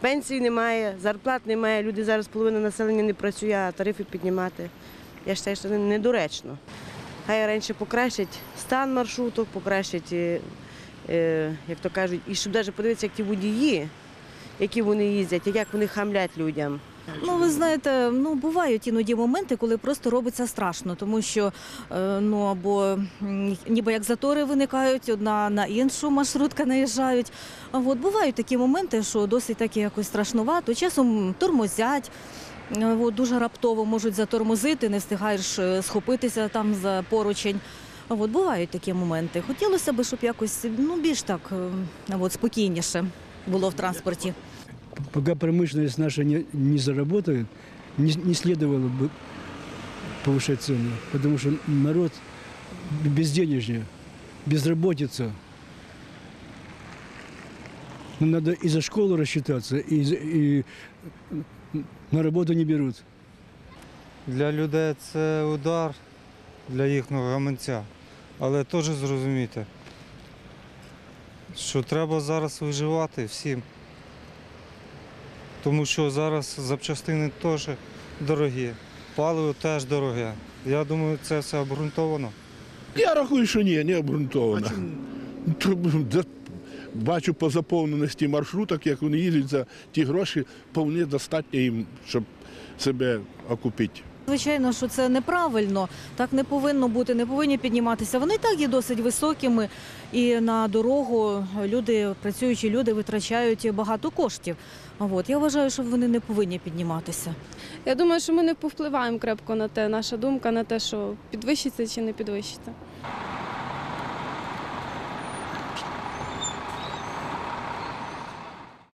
Пенсії немає, зарплат немає. Люди зараз половина населення не працює, а тарифи піднімати. Я вважаю, що недоречно. Хай раніше покращать стан маршруток, покращать, е, е, як то кажуть, і щоб навіть подивитися, як ті водії, які вони їздять, і як вони хамлять людям. Ну, ви знаєте, ну бувають іноді моменти, коли просто робиться страшно, тому що е, ну або ніби як затори виникають, одна на іншу маршрутка наїжджають. А от бувають такі моменти, що досить таки якось страшнувато. Часом тормозять. е, От, дуже раптово можуть затормозити, не встигаєш е, схопитися там за поручень. От бувають такі моменти. Хотілося б, щоб якось ну більш так от, спокійніше було в транспорті. Пока промышленность наша не, не заработает, не, не следовало бы повышать цены, потому что народ безденежье, безработица. Ну, Надо и за школу рассчитаться, и, за- и на работу не берут. Для людей це удар для їхнього гаманця. Але теж зрозумійте, що треба зараз виживати всім. Тому що зараз запчастини теж дорогі, паливо теж дороге. Я думаю, це все обґрунтовано. Я рахую, що ні, не обґрунтовано. Бачу по заповненості маршруток, як вони їздять за ті гроші, повні достатньо їм, щоб себе окупити. Звичайно, що це неправильно, так не повинно бути, не повинні підніматися. Вони так є досить високими, і на дорогу люди, працюючі люди, витрачають багато коштів. От я вважаю, що вони не повинні підніматися. Я думаю, що ми не повпливаємо крепко на те, наша думка на те, що підвищиться чи не підвищиться.